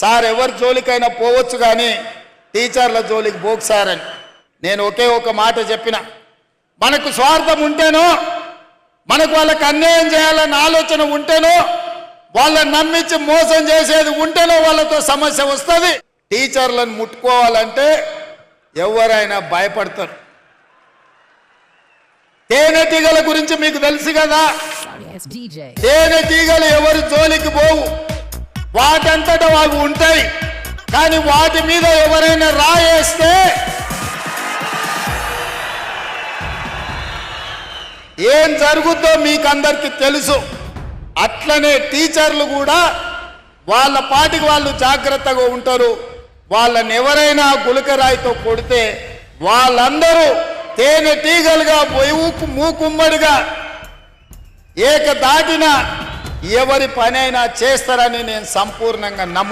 Sir ఎవరి జోలికైనా పోవచ్చు కానీ టీచర్ల జోలికి పోకు సార్ అని. నేను ఒకే ఒక మాట చెప్పిన. మనకు స్వార్థం ఉంటేనో మనకు వాళ్ళకి అన్యాయం చేయాలన్న ఆలోచన ఉంటేనో వాళ్ళని నమ్మించి మోసం చేసేది ఉంటేనో వాళ్ళతో సమస్య వస్తుంది. టీచర్లను ముట్టుకోవాలంటే ఎవరైనా భయపడతారు. తేనెటీగల గురించి మీకు తెలుసు కదా? DJ. తేనెటీగలు ఎవరి జోలికి పోవు? వాటంతట అవి ఉంటాయి. కానీ వాటి మీద ఎవరైనా రాయేస్తే ఏం జరుగుద్దో మీకు అందరికీ తెలుసు. అట్లనే టీచర్లు కూడా వాళ్ళ పాటికి వాళ్ళు జాగ్రత్తగా ఉంటారు. వాళ్ళని ఎవరైనా గులకరాయితో కొడితే వాళ్ళందరూ తేనెటీగలుగా మూకు మూకుమ్మడిగా ఏక దాటిన ఎవరి పనైనా చేస్తారని నేను సంపూర్ణంగా నమ్ము